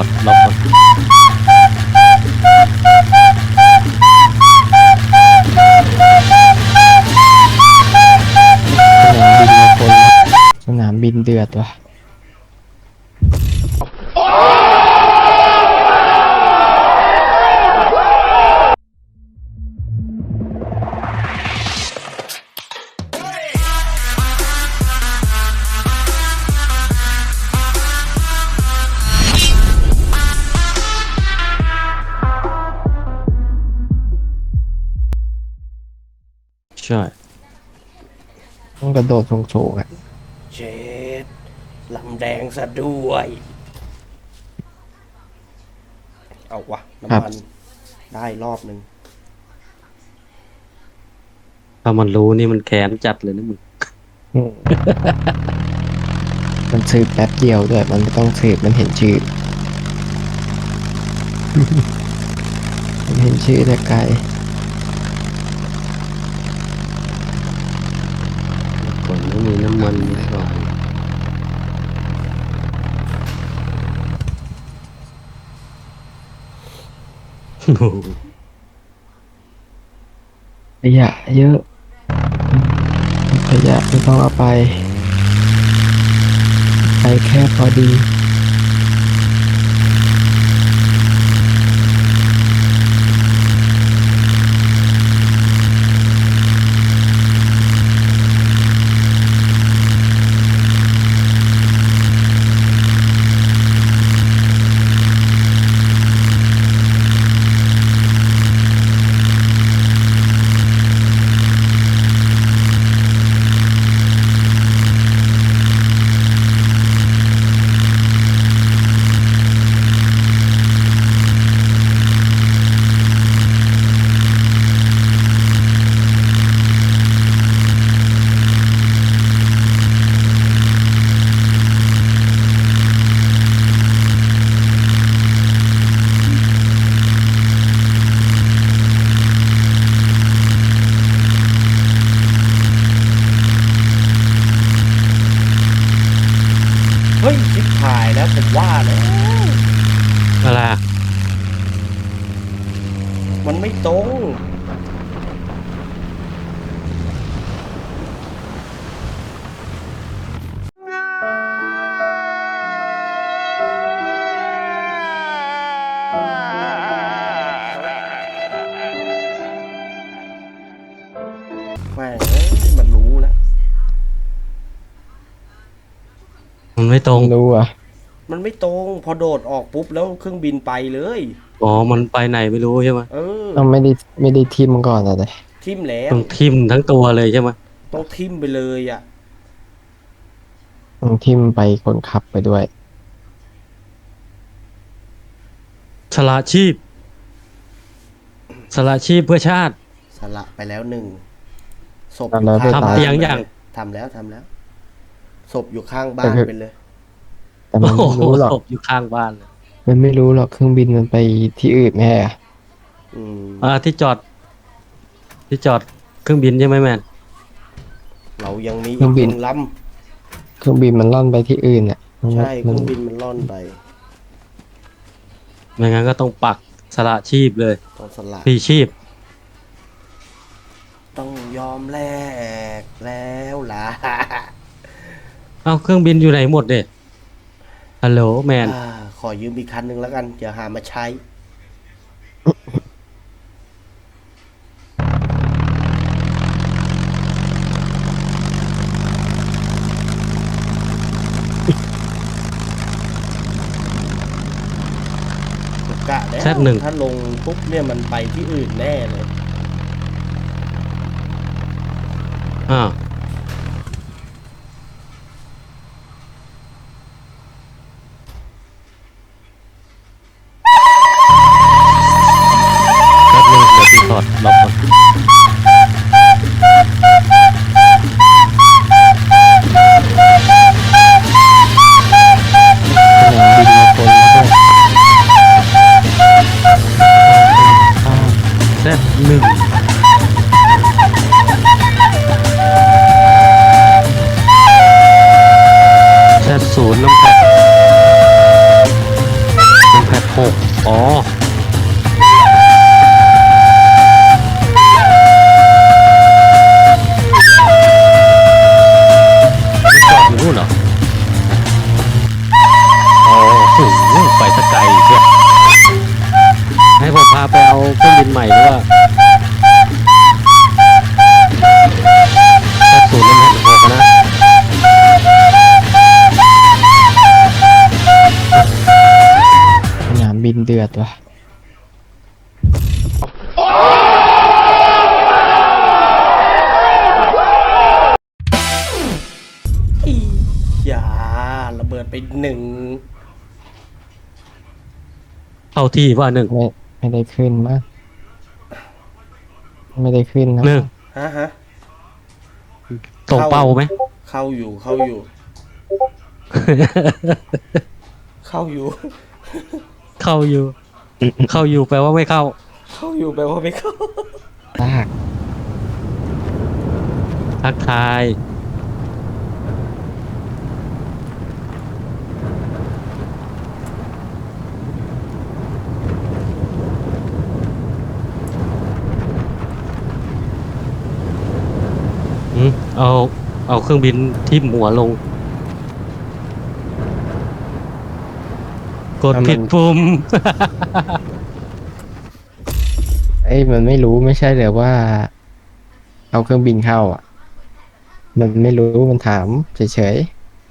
อดล็อกก่อนสนามบินมีคนสนามบินเดือดว่ะ ใช่ต้องกระโดดสูงๆอะเจ็ดลำแดงซะด้วย เอาวะน้ำมันได้รอบหนึ่งถ้ามันรู้นี่มันแค้นจัดเลยนะมึงอืมมันสืบแป๊บเดียวด้วย มันไม่ต้องสืบมันเห็นชื่อ มันเห็นชื่อแต่ไกล ก่อนไมีน้ำมันไม่ก่อนโอ้โหขยะเยอะ ขยะไม่ต้องเอาไป ไปแค่พอดี แล้วผมว่าแล้วอะไรอะมันไม่ตรงแม่งเอ้ยมันรู้แล้ว มันไม่ตรงรู้อะ มันไม่ตรง พอโดดออกปุ๊บแล้วเครื่องบินไปเลย อ๋อ มันไปไหนไม่รู้ใช่ไหมเออต้องไม่ได้ไม่ได้ทิมก่อนอะไรทิมแล้วต้องทิ่มทั้งตัวเลยใช่ไหมต้องทิมไปเลยอะ ต้องทิมไปคนขับไปด้วยสละชีพสละชีพเพื่อชาติ สละไปแล้วหนึ่งศพทำแล้วอยู่ข้างทำบ้านเตียงอย่าง ทำแล้วทำแล้วศพอยู่ข้างบ้าแต่นคือไปเลย แต่มันโอ้ไม่โหรู้หรอกศพอยู่ข้างบ้านเลยมันไม่รู้หรอกเครื่องบินมันไปที่อื่นแม่อะอืมอ่าที่จอด ที่จอดเครื่องบินใช่ไหมแมนเรายังมีอีกหนึ่งลเครื่องบินมันล่อนไปที่อื่นอะำใช่เคมัรื่นองบินมันล่อนไปไม่งั้นก็ต้องปักสละชีพเลยต้องสละพี่ชีพ ต้องยอมแลกแล้วล่ะ เอ้าเครื่องบินอยู่ไหนหมดเนี่ย ฮัลโหลแมนอ่าขอยืมอีกคันหนึ่งแล้วกัน เดี๋ยวหามาใช้กะแล้วแซดหนึ่ง ถ้าลงปุ๊บเนี่ยมันไปที่อื่นแน่เลย อ้าว แซดหนึ่งแซดศูนย์น้ำแข็งอ๋อมันจอดอนู่นเหรอ อ๋อโอ้โหไปสกไกลเชีย ให้ผมพาไปเอาเครื่องบินใหม่หรือว่าแค่ศูนย์น้ำแผ่นหกนะสนามบินเดือดว่ะอียาระเบิดไปหนึ่ง เข้าที่ว่าหนึ่งไม่ ไม่ได้ขึ้นมั้งไม่ได้ขึ้นนะหนึ่งฮะฮะตรงเป้าไหมเข้าอยู่เข้าอยู่ เข้าอยู่ เข้าอยู่ เข้าอยู่แปลว่าไม่เข้า เข้าอยู่แปลว่าไม่เข้าลากทักทาย เอา เอาเครื่องบินทิ่มหัวลง กดผิดปุ่ม เอ้ยมันไม่รู้ไม่ใช่เหรอว่า เอาเครื่องบินเข้าอะ มันไม่รู้มันถามเฉยๆ